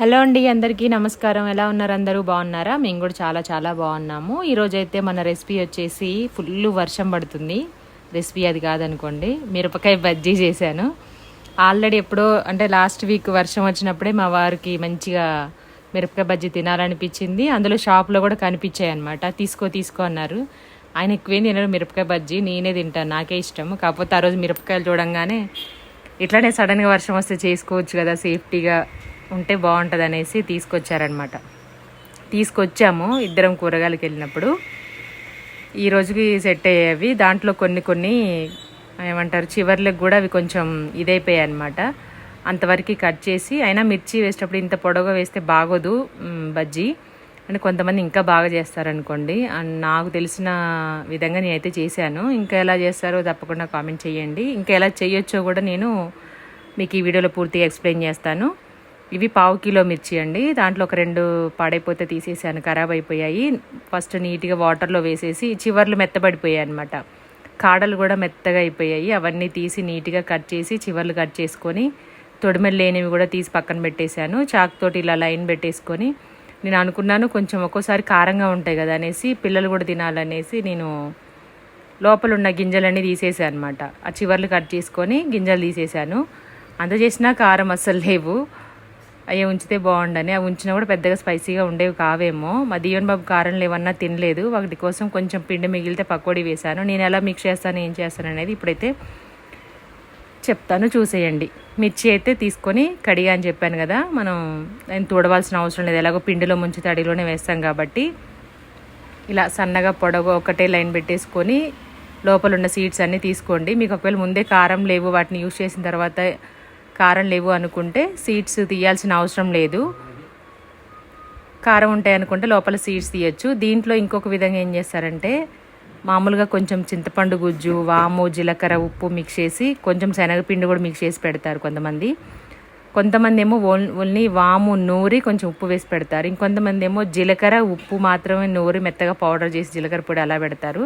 Hello అండి అందరికీ నమస్కారం. ఎలా ఉన్నారు అందరూ? బాగున్నారా? మేము కూడా చాలా చాలా బాగున్నాము. ఈరోజైతే మన రెసిపీ వచ్చేసి ఫుల్ వర్షం పడుతుంది. రెసిపీ అది కాదనుకోండి. మిరపకాయ బజ్జీ చేశాను. ఆల్రెడీ ఎప్పుడో అంటే లాస్ట్ వీక్ వర్షం వచ్చినప్పుడే మా వారికి మంచిగా మిరపకాయ బజ్జీ తినాలనిపించింది. అందులో షాప్లో కూడా కనిపించాయి అనమాట తీసుకో తీసుకో అన్నారు. ఆయన ఎక్కువేం తినరు మిరపకాయ బజ్జీ. నేనే తింటాను. నాకే ఇష్టం కాకపోతే ఆ రోజు మిరపకాయలు చూడంగానే ఇట్లానే సడన్గా వర్షం వస్తే చేసుకోవచ్చు కదా సేఫ్టీగా. ఉంటే బాగుంటుంది అనేసి తీసుకొచ్చారనమాట తీసుకొచ్చాము ఇద్దరం కూరగాయలకు వెళ్ళినప్పుడు. ఈ రోజుకి సెట్ అయ్యేవి. దాంట్లో కొన్ని కొన్ని ఏమంటారు చివర్లకు కూడా అవి కొంచెం ఇదైపోయాయి అనమాట అంతవరకు కట్ చేసి అయినా మిర్చి వేసేటప్పుడు ఇంత పొడవుగా వేస్తే బాగోదు బజ్జీ. అంటే కొంతమంది ఇంకా బాగా చేస్తారనుకోండి. అండ్ నాకు తెలిసిన విధంగా నేనైతే చేశాను. ఇంకా ఎలా చేస్తారో తప్పకుండా కామెంట్ చేయండి. ఇంకా ఎలా చేయొచ్చో కూడా నేను మీకు ఈ వీడియోలో పూర్తిగా ఎక్స్ప్లెయిన్ చేస్తాను. ఇవి పావు కిలో మిర్చి అండి. దాంట్లో ఒక రెండు పాడైపోతే తీసేసాను ఖరాబ్ అయిపోయాయి. ఫస్ట్ నీట్గా వాటర్లో వేసేసి చివర్లు మెత్తబడిపోయాయి అనమాట కాడలు కూడా మెత్తగా అయిపోయాయి. అవన్నీ తీసి నీట్గా కట్ చేసి చివర్లు కట్ చేసుకొని తొడిమెలు లేనివి కూడా తీసి పక్కన పెట్టేశాను. చాక్తోటి ఇలా లైన్ పెట్టేసుకొని నేను అనుకున్నాను కొంచెం ఒక్కోసారి కారంగా ఉంటాయి కదా అనేసి పిల్లలు కూడా తినాలనేసి నేను లోపల ఉన్న గింజలన్నీ తీసేసాను అనమాట ఆ చివర్లు కట్ చేసుకొని గింజలు తీసేసాను అంత చేసినా కారం అస్సలు లేవు. అవి ఉంచితే బాగుండని. అవి ఉంచినా కూడా పెద్దగా స్పైసీగా ఉండేవి కావేమో. మా దీవెన్ బాబు కారం లేవన్నా తినలేదు. వాటి కోసం కొంచెం పిండి మిగిలితే పకోడీ వేశాను. నేను ఎలా మిక్స్ చేస్తాను ఏం చేస్తాను అనేది ఇప్పుడైతే చెప్తాను. చూసేయండి. మిర్చి అయితే తీసుకొని కడిగా అని చెప్పాను కదా మనం నేను తోడవలసిన అవసరం లేదు. ఎలాగో పిండిలో ముంచి తడిలోనే వేస్తాం కాబట్టి. ఇలా సన్నగా పొడవు ఒకటే లైన్ పెట్టేసుకొని లోపల ఉన్న సీడ్స్ అన్నీ తీసుకోండి. మీకు ఒకవేళ ముందే కారం లేవు వాటిని యూజ్ చేసిన తర్వాత కారం లేవు అనుకుంటే సీడ్స్ తీయాల్సిన అవసరం లేదు. కారం ఉంటాయి అనుకుంటే లోపల సీడ్స్ తీయచ్చు. దీంట్లో ఇంకొక విధంగా ఏం చేస్తారంటే మామూలుగా కొంచెం చింతపండు గుజ్జు వాము జీలకర్ర ఉప్పు మిక్స్ చేసి కొంచెం శనగపిండి కూడా మిక్స్ చేసి పెడతారు కొంతమంది. కొంతమంది ఏమో ఓన్లీ వాము నూరి కొంచెం ఉప్పు వేసి పెడతారు. ఇంకొంతమంది ఏమో జీలకర్ర ఉప్పు మాత్రమే నూరి మెత్తగా పౌడర్ చేసి జీలకర్ర పొడి అలా పెడతారు.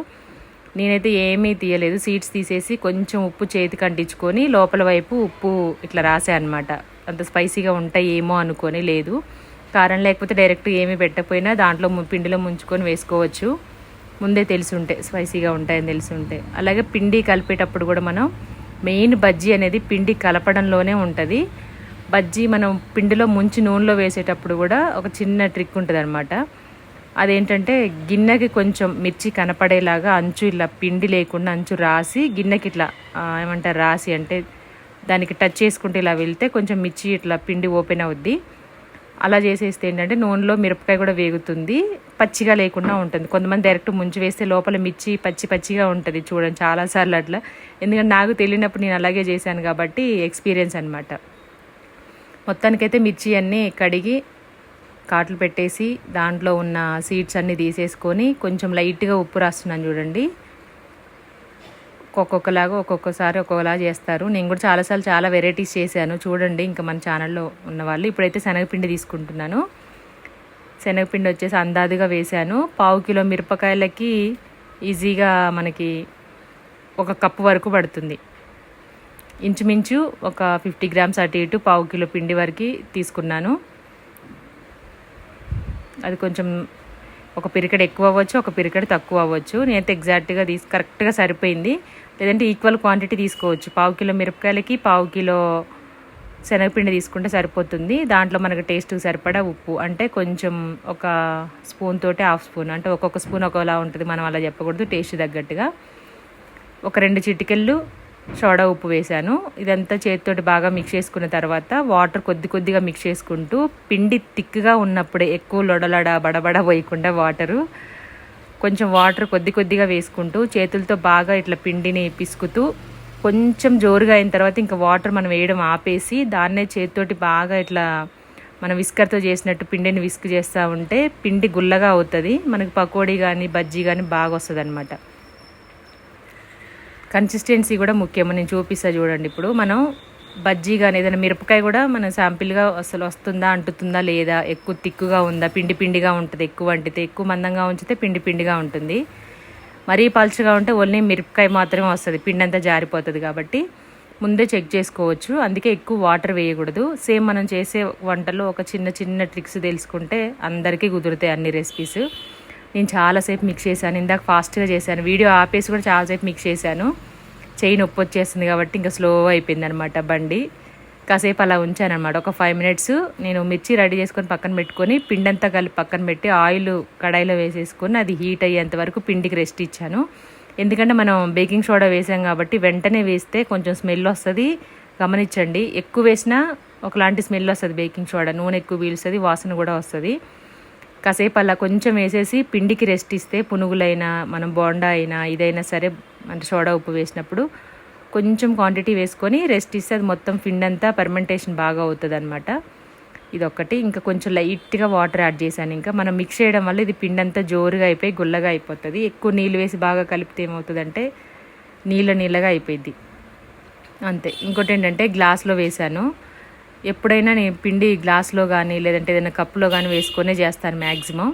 నేనైతే ఏమీ తీయలేదు. సీడ్స్ తీసేసి కొంచెం ఉప్పు చేతికి అంటించుకొని లోపల వైపు ఉప్పు ఇట్లా రాసా అనమాట అంత స్పైసీగా ఉంటాయి ఏమో అనుకొని లేదు. కారం లేకపోతే డైరెక్ట్ ఏమీ పెట్టకపోయినా దాంట్లో ము- పిండిలో ముంచుకొని వేసుకోవచ్చు. ముందే తెలిసి ఉంటే స్పైసీగా ఉంటాయని తెలిసి ఉంటే. అలాగే పిండి కలిపేటప్పుడు కూడా మనం మెయిన్ బజ్జీ అనేది పిండి కలపడంలోనే ఉంటుంది. బజ్జీ మనం పిండిలో ముంచి నూనెలో వేసేటప్పుడు కూడా ఒక చిన్న ట్రిక్ ఉంటుంది అనమాట అదేంటంటే గిన్నెకి కొంచెం మిర్చి కనపడేలాగా అంచు ఇలా పిండి లేకుండా అంచు రాసి గిన్నెకి ఇట్లా ఏమంటారు రాసి అంటే దానికి టచ్ చేసుకుంటే ఇలా వెళ్తే కొంచెం మిర్చి ఇట్లా పిండి ఓపెన్ అవుద్ది. అలా చేసేస్తే ఏంటంటే నూనెలో మిరపకాయ కూడా వేగుతుంది పచ్చిగా లేకుండా ఉంటుంది. కొంతమంది డైరెక్ట్ ముంచి వేస్తే లోపల మిర్చి పచ్చి పచ్చిగా ఉంటుంది చూడండి చాలాసార్లు అట్లా. ఎందుకంటే నాకు తెలియనప్పుడు నేను అలాగే చేశాను కాబట్టి ఎక్స్పీరియన్స్ అనమాట మొత్తానికైతే మిర్చి అన్నీ కడిగి కాట్లు పెట్టేసి దాంట్లో ఉన్న సీడ్స్ అన్నీ తీసేసుకొని కొంచెం లైట్గా ఉప్పు రాస్తున్నాను చూడండి. ఒక్కొక్కలాగా ఒక్కొక్కసారి ఒక్కొక్కలా చేస్తారు. నేను కూడా చాలాసార్లు చాలా వెరైటీస్ చేశాను. చూడండి ఇంకా మన ఛానల్లో ఉన్నవాళ్ళు ఇప్పుడైతే శనగపిండి తీసుకుంటున్నాను. శనగపిండి వచ్చేసి అందాదుగా వేశాను. పావు కిలో మిరపకాయలకి ఈజీగా మనకి ఒక కప్పు వరకు పడుతుంది. ఇంచుమించు ఒక ఫిఫ్టీ గ్రామ్స్ అటు ఇటు పావు కిలో పిండి వరకు తీసుకున్నాను. అది కొంచెం ఒక పిరికెడ్ ఎక్కువ అవ్వచ్చు ఒక పిరికెడ్ తక్కువ అవ్వచ్చు నేనైతే ఎగ్జాక్ట్గా తీసి కరెక్ట్గా సరిపోయింది. లేదంటే ఈక్వల్ క్వాంటిటీ తీసుకోవచ్చు. పావు కిలో మిరపకాయలకి పావు కిలో శనగపిండి తీసుకుంటే సరిపోతుంది. దాంట్లో మనకు టేస్ట్ సరిపడా ఉప్పు. అంటే కొంచెం ఒక స్పూన్ తోటి హాఫ్ స్పూన్ అంటే ఒక్కొక్క స్పూన్ ఒకలా ఉంటుంది. మనం అలా చెప్పకూడదు. టేస్ట్ తగ్గట్టుగా. ఒక రెండు చిటికెళ్ళు సోడా ఉప్పు వేశాను. ఇదంతా చేతితోటి బాగా మిక్స్ చేసుకున్న తర్వాత వాటర్ కొద్ది కొద్దిగా మిక్స్ చేసుకుంటూ పిండి థిక్గా ఉన్నప్పుడే ఎక్కువ లొడలడ బడబడ పోయకుండా వాటరు కొంచెం వాటర్ కొద్ది కొద్దిగా వేసుకుంటూ చేతులతో బాగా ఇట్లా పిండిని పిసుకుతూ కొంచెం జోరుగా అయిన తర్వాత ఇంకా వాటర్ మనం వేయడం ఆపేసి దాన్నే చేతితోటి బాగా ఇట్లా మన విస్కర్తో చేసినట్టు పిండిని విస్క్ చేస్తూ ఉంటే పిండి గుల్లగా అవుతుంది. మనకి పకోడీ కానీ బజ్జీ కానీ బాగా వస్తుంది అనమాట కన్సిస్టెన్సీ కూడా ముఖ్యం నేను చూపిస్తా చూడండి ఇప్పుడు. మనం బజ్జీ కానీ ఏదైనా మిరపకాయ కూడా మన శాంపిల్గా అసలు వస్తుందా అంటుతుందా లేదా? ఎక్కువ తిక్కుగా ఉందా? పిండి పిండిగా ఉంటుంది. ఎక్కువ వంటితే ఎక్కువ మందంగా ఉంచితే పిండి పిండిగా ఉంటుంది. మరీ పలుచగా ఉంటే ఓన్లీ మిరపకాయ మాత్రమే వస్తుంది. పిండి అంతా జారిపోతుంది కాబట్టి ముందే చెక్ చేసుకోవచ్చు. అందుకే ఎక్కువ వాటర్ వేయకూడదు. సేమ్ మనం చేసే వంటలో ఒక చిన్న చిన్న ట్రిక్స్ తెలుసుకుంటే అందరికీ కుదురుతాయి అన్ని రెసిపీస్ నేను చాలాసేపు మిక్స్ చేశాను. ఇందాక ఫాస్ట్గా చేశాను. వీడియో ఆపేసి కూడా చాలాసేపు మిక్స్ చేశాను. చెయ్యి నొప్పి వచ్చేస్తుంది కాబట్టి ఇంకా స్లో అయిపోయింది అనమాట బండి. కాసేపు అలా ఉంచాను ఒక ఫైవ్ మినిట్స్ నేను మిర్చి రెడీ చేసుకొని పక్కన పెట్టుకొని పిండి అంతా కలిపి పక్కన పెట్టి ఆయిల్ కడాయిలో వేసేసుకొని అది హీట్ అయ్యేంత వరకు పిండికి రెస్ట్ ఇచ్చాను. ఎందుకంటే మనం బేకింగ్ సోడా వేసాం కాబట్టి వెంటనే వేస్తే కొంచెం స్మెల్ వస్తుంది. గమనించండి. ఎక్కువ వేసినా ఒకలాంటి స్మెల్ వస్తుంది బేకింగ్ సోడా నూనె ఎక్కువ పీలుస్తుంది వాసన కూడా వస్తుంది. కాసేపు అలా కొంచెం వేసేసి పిండికి రెస్ట్ ఇస్తే పునుగులైనా మనం బోండా అయినా ఇదైనా సరే అంటే సోడా ఉప్పు వేసినప్పుడు కొంచెం క్వాంటిటీ వేసుకొని రెస్ట్ ఇస్తే అది మొత్తం పిండి అంతా పర్మెంటేషన్ బాగా అవుతుంది అనమాట ఇదొక్కటి. ఇంకా కొంచెం లైట్గా వాటర్ యాడ్ చేశాను ఇంకా. మనం మిక్స్ చేయడం వల్ల ఇది పిండి అంతా జోరుగా అయిపోయి గుల్లగా అయిపోతుంది. ఎక్కువ నీళ్ళు వేసి బాగా కలిపితే ఏమవుతుందంటే నీళ్ళ నీళ్ళగా అయిపోయింది అంతే. ఇంకోటి ఏంటంటే గ్లాస్లో వేశాను. ఎప్పుడైనా నేను పిండి గ్లాస్లో కానీ లేదంటే ఏదైనా కప్పులో కానీ వేసుకొనే చేస్తాను మ్యాక్సిమం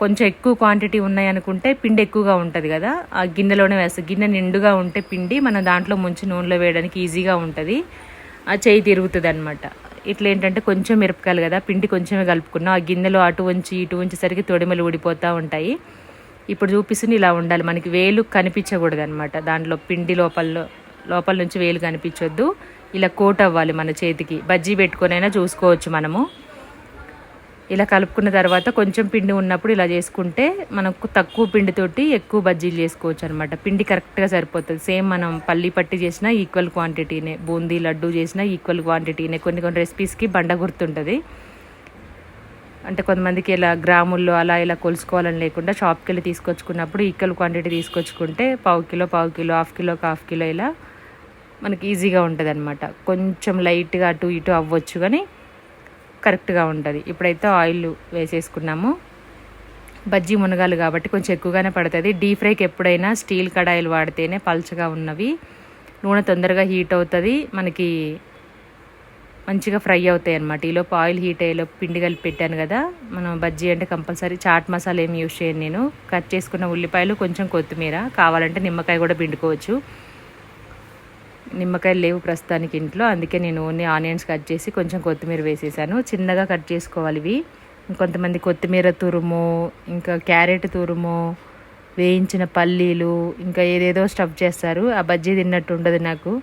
కొంచెం ఎక్కువ క్వాంటిటీ ఉన్నాయి అనుకుంటే పిండి ఎక్కువగా ఉంటుంది కదా ఆ గిన్నెలోనే వేస్తాను గిన్నె నిండుగా ఉంటే పిండి మనం దాంట్లో ముంచి నూనెలో వేయడానికి ఈజీగా ఉంటుంది. ఆ చేయి తిరుగుతుంది అనమాట ఇట్లా ఏంటంటే కొంచెం మిరపకాయలు కదా పిండి కొంచెమే కలుపుకున్నాం ఆ గిన్నెలో అటు ఉంచి ఇటు ఉంచేసరికి తొడిమలు ఊడిపోతూ ఉంటాయి. ఇప్పుడు చూపిస్తుంది ఇలా ఉండాలి. మనకి వేలు కనిపించకూడదు అనమాట దాంట్లో పిండి లోపల లోపల నుంచి వేలు కనిపించొద్దు. ఇలా కోట్ అవ్వాలి మన చేతికి. బజ్జీ పెట్టుకొనైనా చూసుకోవచ్చు మనము. ఇలా కలుపుకున్న తర్వాత కొంచెం పిండి ఉన్నప్పుడు ఇలా చేసుకుంటే మనకు తక్కువ పిండితోటి ఎక్కువ బజ్జీలు చేసుకోవచ్చు అనమాట పిండి కరెక్ట్గా సరిపోతుంది. సేమ్ మనం పల్లి పట్టి చేసినా ఈక్వల్ క్వాంటిటీనే. బూందీ లడ్డు చేసినా ఈక్వల్ క్వాంటిటీనే. కొన్ని కొన్ని రెసిపీస్కి బండ గుర్తుంటుంది. అంటే కొంతమందికి ఇలా గ్రాముల్లో అలా ఇలా కొలుసుకోవాలని లేకుండా షాప్కి వెళ్ళి తీసుకొచ్చుకున్నప్పుడు ఈక్వల్ క్వాంటిటీ తీసుకొచ్చుకుంటే పావు కిలో పావు kilo half kilo half kilo ఇలా మనకి ఈజీగా ఉంటుంది అనమాట కొంచెం లైట్గా అటు ఇటు అవ్వచ్చు కానీ కరెక్ట్గా ఉంటుంది. ఇప్పుడైతే ఆయిల్ వేసేసుకున్నాము. బజ్జీ మునగాలు కాబట్టి కొంచెం ఎక్కువగానే పడుతుంది. డీప్ ఫ్రైకి ఎప్పుడైనా స్టీల్ కడాయిలు వాడితేనే పల్చగా ఉన్నవి. నూనె తొందరగా హీట్ అవుతుంది. మనకి మంచిగా ఫ్రై అవుతాయి అనమాట ఈలోపు ఆయిల్ హీట్ అయ్యేలోపు పిండి కలిపి పెట్టాను కదా. మనం బజ్జీ అంటే కంపల్సరీ చాట్ మసాలా ఏమి యూజ్ చేయను నేను. కట్ చేసుకున్న ఉల్లిపాయలు కొంచెం కొత్తిమీర కావాలంటే నిమ్మకాయ కూడా పిండుకోవచ్చు. నిమ్మకాయలు లేవు ప్రస్తుతానికి ఇంట్లో. అందుకే నేను ఓన్లీ ఆనియన్స్ కట్ చేసి కొంచెం కొత్తిమీర వేసేసాను. చిన్నగా కట్ చేసుకోవాలి ఇవి. కొంతమంది కొత్తిమీర తురుము ఇంకా క్యారెట్ తురుము వేయించిన పల్లీలు ఇంకా ఏదేదో స్టఫ్ చేస్తారు. ఆ బజ్జీ తిన్నట్టు ఉండదు నాకు.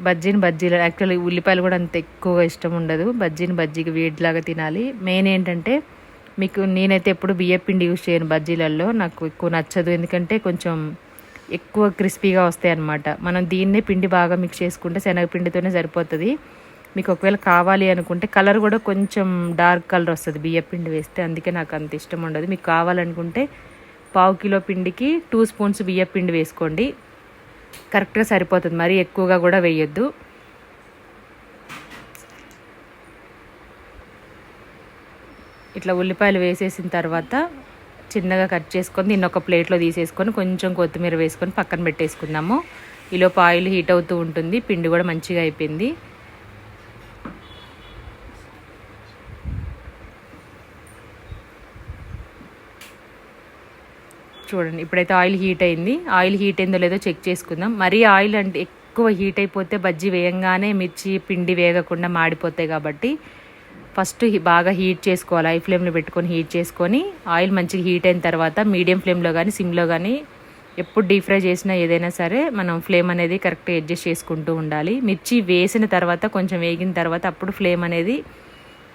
బజ్జీని బజ్జీలు యాక్చువల్లీ ఉల్లిపాయలు కూడా అంత ఎక్కువగా ఇష్టం ఉండదు. బజ్జీని బజ్జీకి వేడిలాగా తినాలి. మెయిన్ ఏంటంటే మీకు నేనైతే ఎప్పుడు బియ్యపిండి యూజ్ చేయను బజ్జీలలో నాకు ఎక్కువ నచ్చదు. ఎందుకంటే కొంచెం ఎక్కువ క్రిస్పీగా వస్తాయి అన్నమాట. మనం దీన్నే పిండి బాగా మిక్స్ చేసుకుంటే శనగపిండితోనే సరిపోతుంది. మీకు ఒకవేళ కావాలి అనుకుంటే కలర్ కూడా కొంచెం డార్క్ కలర్ వస్తుంది. బియ్యపిండి వేస్తే అందుకే నాకు అంత ఇష్టం ఉండదు. మీకు కావాలనుకుంటే పావు కిలో పిండికి టూ స్పూన్స్ బియ్యపిండి వేసుకోండి. కరెక్ట్గా సరిపోతుంది. మరీ ఎక్కువగా కూడా వేయొద్దు. ఇట్లా ఉల్లిపాయలు వేసేసిన తర్వాత చిన్నగా కట్ చేసుకొని దీన్ని ఒక ప్లేట్లో తీసేసుకొని కొంచెం కొత్తిమీర వేసుకొని పక్కన పెట్టేసుకుందాము. ఈలోపు ఆయిల్ హీట్ అవుతూ ఉంటుంది. పిండి కూడా మంచిగా అయిపోయింది. చూడండి ఇప్పుడైతే ఆయిల్ హీట్ అయింది. ఆయిల్ హీట్ అయిందో లేదో చెక్ చేసుకుందాం. మరీ ఆయిల్ అంటే ఎక్కువ హీట్ అయిపోతే బజ్జీ వేయంగానే మిర్చి పిండి వేగకుండా మాడిపోతాయి కాబట్టి ఫస్ట్ బాగా హీట్ చేసుకోవాలి. హై ఫ్లేమ్లో పెట్టుకొని హీట్ చేసుకొని ఆయిల్ మంచిగా హీట్ అయిన తర్వాత మీడియం ఫ్లేమ్లో కానీ సిమ్లో కానీ ఎప్పుడు డీప్ ఫ్రై చేసినా ఏదైనా సరే మనం ఫ్లేమ్ అనేది కరెక్ట్గా అడ్జస్ట్ చేసుకుంటూ ఉండాలి. మిర్చి వేసిన తర్వాత కొంచెం వేగిన తర్వాత అప్పుడు ఫ్లేమ్ అనేది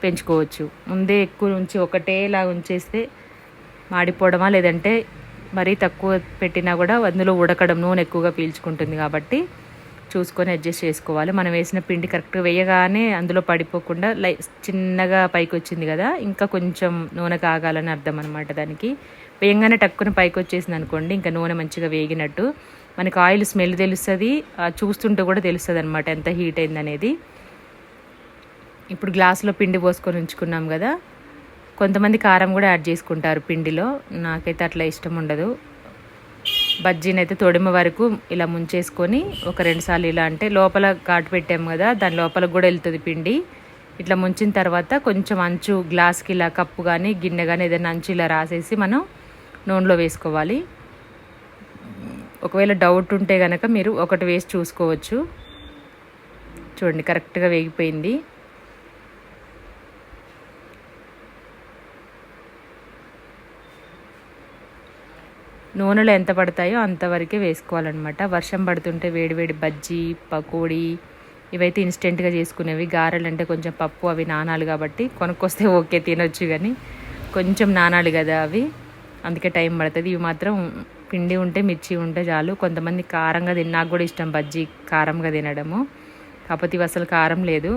పెంచుకోవచ్చు. ముందే ఎక్కువ ఉంచి ఒకటేలా ఉంచేస్తే మాడిపోవడమా లేదంటే మరీ తక్కువ పెట్టినా కూడా అందులో ఉడకడం నూనె ఎక్కువగా పీల్చుకుంటుంది కాబట్టి చూసుకొని అడ్జస్ట్ చేసుకోవాలి. మనం వేసిన పిండి కరెక్ట్గా వేయగానే అందులో పడిపోకుండా లై చిన్నగా పైకి వచ్చింది కదా ఇంకా కొంచెం నూనె కాగాలని అర్థం అనమాట దానికి. వేయంగానే టక్కున పైకి వచ్చేసింది అనుకోండి ఇంకా నూనె మంచిగా వేగినట్టు. మనకి ఆయిల్ స్మెల్ తెలుస్తుంది చూస్తుంటే కూడా తెలుస్తుంది అనమాట ఎంత హీట్ అయిందనేది. ఇప్పుడు గ్లాసులో పిండి పోసుకొని ఉంచుకున్నాం కదా కొంతమంది కారం కూడా యాడ్ చేసుకుంటారు పిండిలో. నాకైతే అట్లా ఇష్టం ఉండదు. బజ్జీని అయితే తొడిమ వరకు ఇలా ముంచేసుకొని ఒక రెండు సార్లు ఇలా అంటే లోపల ఘాటు పెట్టాము కదా దాని లోపల కూడా వెళ్తుంది పిండి. ఇట్లా ముంచిన తర్వాత కొంచెం అంచు గ్లాస్కి ఇలా కప్పు కానీ గిన్నె కానీ ఏదైనా అంచు ఇలా రాసేసి మనం నూనెలో వేసుకోవాలి. ఒకవేళ డౌట్ ఉంటే కనుక మీరు ఒకటి వేసి చూసుకోవచ్చు. చూడండి కరెక్ట్గా వేగిపోయింది. నూనెలో ఎంత పడతాయో అంతవరకే వేసుకోవాలన్నమాట. వర్షం పడుతుంటే వేడివేడి బజ్జీ పకోడీ ఇవైతే ఇన్స్టెంట్గా చేసుకునేవి. గారెలు అంటే కొంచెం పప్పు అవి నానాలు కాబట్టి కొనుక్కొస్తే ఓకే తినొచ్చు కానీ కొంచెం నానాలు కదా అవి. అందుకే టైం పడుతుంది. ఇవి మాత్రం పిండి ఉంటే మిర్చి ఉంటే చాలు. కొంతమంది కారంగా తిని నాకు కూడా ఇష్టం బజ్జీ కారంగా తినడము. కాకపోతే ఇవి అసలు కారం లేదు.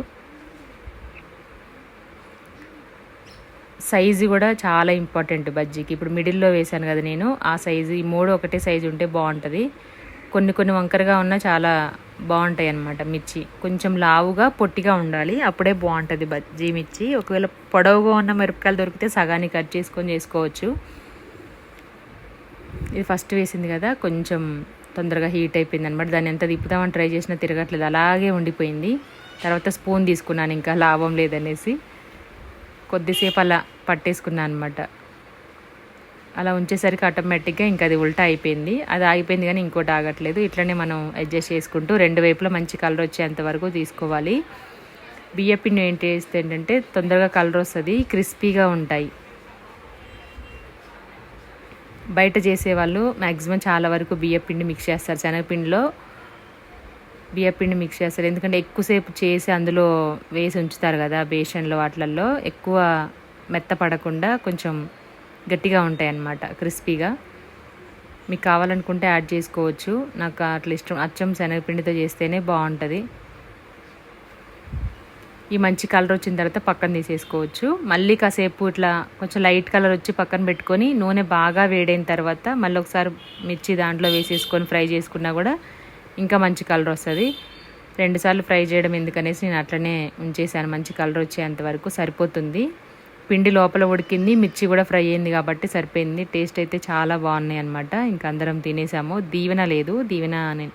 సైజు కూడా చాలా ఇంపార్టెంట్ బజ్జీకి. ఇప్పుడు మిడిల్లో వేశాను కదా నేను ఆ సైజు ఈ మూడు ఒకటే సైజు ఉంటే బాగుంటుంది. కొన్ని కొన్ని వంకరగా ఉన్నా చాలా బాగుంటాయి అన్నమాట మిర్చి. కొంచెం లావుగా పొట్టిగా ఉండాలి. అప్పుడే బాగుంటుంది బజ్జీ మిర్చి. ఒకవేళ పొడవుగా ఉన్న మిరపకాయలు దొరికితే సగాన్ని కట్ చేసుకొని చేసుకోవచ్చు. ఇది ఫస్ట్ వేసింది కదా కొంచెం తొందరగా హీట్ అయిపోయింది అనమాట దాన్ని ఎంత తిప్పుదామని ట్రై చేసినా తిరగట్లేదు. అలాగే ఉండిపోయింది. తర్వాత స్పూన్ తీసుకున్నాను ఇంకా లాభం లేదనేసి. కొద్దిసేపు అలా పట్టేసుకున్నాను అనమాట అలా ఉంచేసరికి ఆటోమేటిక్గా ఇంకా అది ఉల్టా అయిపోయింది. అది ఆగిపోయింది కానీ ఇంకోటి ఆగట్లేదు. ఇట్లనే మనం అడ్జస్ట్ చేసుకుంటూ రెండు వైపులా మంచి కలర్ వచ్చేంత వరకు తీసుకోవాలి. బియ్యపిండి ఏంటి వేస్తే ఏంటంటే తొందరగా కలర్ వస్తుంది క్రిస్పీగా ఉంటాయి. బయట చేసేవాళ్ళు మ్యాక్సిమం చాలా వరకు బియ్యపిండి మిక్స్ చేస్తారు. శనగపిండిలో బియ్యపిండి మిక్స్ చేస్తారు. ఎందుకంటే ఎక్కువసేపు చేసి అందులో వేసి ఉంచుతారు కదా బేషన్లో వాటిల్లో ఎక్కువ మెత్తపడకుండా కొంచెం గట్టిగా ఉంటాయి అన్నమాట క్రిస్పీగా. మీకు కావాలనుకుంటే యాడ్ చేసుకోవచ్చు. నాకు అట్లా ఇష్టం అచ్చం శనగపిండితో చేస్తేనే బాగుంటుంది. ఈ మంచి కలర్ వచ్చిన తర్వాత పక్కన తీసేసుకోవచ్చు. మళ్ళీ కాసేపు ఇట్లా కొంచెం లైట్ కలర్ వచ్చి పక్కన పెట్టుకొని నూనె బాగా వేడైన తర్వాత మళ్ళీ ఒకసారి మిర్చి దాంట్లో వేసేసుకొని ఫ్రై చేసుకున్నా కూడా ఇంకా మంచి కలర్ వస్తుంది. రెండుసార్లు ఫ్రై చేయడం ఎందుకనేసి నేను అట్లనే ఉంచేసాను మంచి కలర్ వచ్చేంత వరకు సరిపోతుంది. పిండి లోపల ఉడికింది మిర్చి కూడా ఫ్రై అయింది కాబట్టి సరిపోయింది. టేస్ట్ అయితే చాలా బాగున్నాయి అనమాట ఇంకా అందరం తినేసాము. దీవెన లేదు. దీవెన అని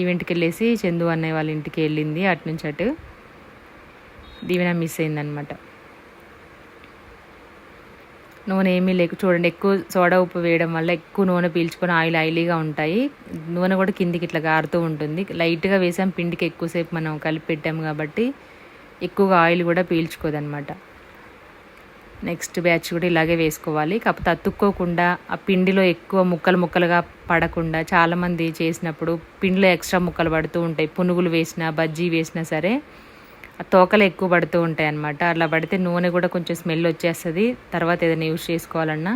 ఈవెంట్కి వెళ్ళేసి చందు అన్నయ్య వాళ్ళ ఇంటికి వెళ్ళింది అటు నుంచి అటు. దీవెన మిస్ అయిందనమాట నూనె ఏమీ లేక చూడండి ఎక్కువ సోడా ఉప్పు వేయడం వల్ల ఎక్కువ నూనె పీల్చుకొని ఆయిల్ ఆయిలీగా ఉంటాయి. నూనె కూడా కిందికి ఇట్లా గారుతూ ఉంటుంది. లైట్గా వేసాం. పిండికి ఎక్కువసేపు మనం కలిపి పెట్టాము కాబట్టి ఎక్కువగా ఆయిల్ కూడా పీల్చుకోదనమాట నెక్స్ట్ బ్యాచ్ కూడా ఇలాగే వేసుకోవాలి. కాకపోతే అతుక్కోకుండా ఆ పిండిలో ఎక్కువ ముక్కలు ముక్కలుగా పడకుండా చాలామంది చేసినప్పుడు పిండిలో ఎక్స్ట్రా ముక్కలు పడుతూ ఉంటాయి. పునుగులు వేసినా బజ్జీ వేసినా సరే ఆ తోకలు ఎక్కువ పడుతూ ఉంటాయి అన్నమాట. అలా పడితే నూనె కూడా కొంచెం స్మెల్ వచ్చేస్తుంది. తర్వాత ఏదైనా యూస్ చేసుకోవాలన్నా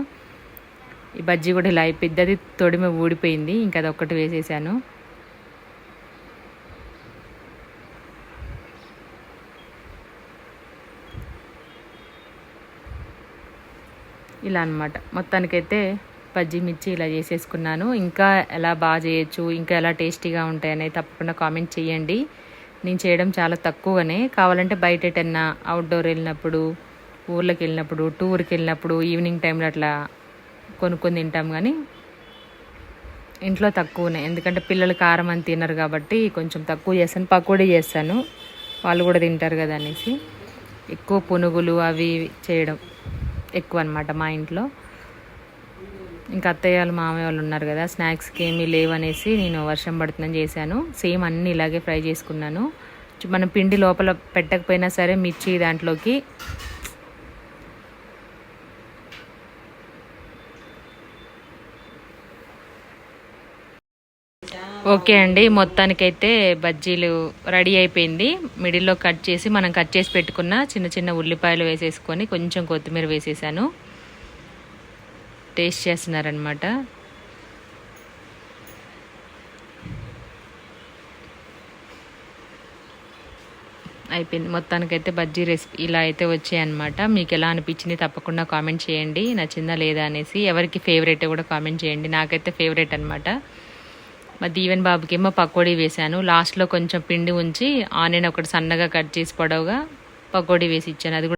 ఈ బజ్జీ కూడా ఇలా అయిపోయింది. అది తొడిమ ఊడిపోయింది. ఇంకా అది ఒక్కటి వేసేసాను. ఇలా అనమాట మొత్తానికైతే బజ్జీ మిర్చి ఇలా చేసేసుకున్నాను. ఇంకా ఎలా బాగా చేయొచ్చు ఇంకా ఎలా టేస్టీగా ఉంటాయని తప్పకుండా కామెంట్ చేయండి. నేను చేయడం చాలా తక్కువనే. కావాలంటే బయట ఎటన్నా అవుట్డోర్ వెళ్ళినప్పుడు ఊర్లోకి వెళ్ళినప్పుడు టూర్కి వెళ్ళినప్పుడు ఈవినింగ్ టైంలో అట్లా కొనుక్కొని తింటాం కానీ ఇంట్లో తక్కువనే. ఎందుకంటే పిల్లలు కారం అని తినరు కాబట్టి కొంచెం తక్కువ చేస్తాను. పకోడీ చేస్తాను. వాళ్ళు కూడా తింటారు కదా అనేసి. ఎక్కువ పునుగులు అవి చేయడం. ఎక్కువ అనమాట మా ఇంట్లో. ఇంకా అత్తయ్య వాళ్ళు మామయ్య వాళ్ళు ఉన్నారు కదా స్నాక్స్కి ఏమీ లేవనేసి నేను వర్షం పడుతుందని చేశాను. సేమ్ అన్నీ ఇలాగే ఫ్రై చేసుకున్నాను. మనం పిండి లోపల పెట్టకపోయినా సరే మిర్చి దాంట్లోకి ఓకే అండి మొత్తానికైతే బజ్జీలు రెడీ అయిపోయింది. మిడిల్లో కట్ చేసి మనం కట్ చేసి పెట్టుకున్న చిన్న చిన్న ఉల్లిపాయలు వేసేసుకొని కొంచెం కొత్తిమీర వేసేసాను. టేస్ట్ చేస్తున్నారనమాట అయిపోయింది. మొత్తానికైతే బజ్జీ రెసిపీ ఇలా అయితే వచ్చాయన్నమాట. మీకు ఎలా అనిపించింది తప్పకుండా కామెంట్ చేయండి. నచ్చిందా లేదా అనేసి ఎవరికి ఫేవరెట్ కూడా కామెంట్ చేయండి. నాకైతే ఫేవరెట్ అనమాట మా దీవెన్ బాబుకేమో పకోడీ వేశాను. లాస్ట్లో కొంచెం పిండి ఉంచి ఆనియన్ ఒకటి సన్నగా కట్ చేసి పొడవుగా పకోడీ వేసి ఇచ్చాను. అది కూడా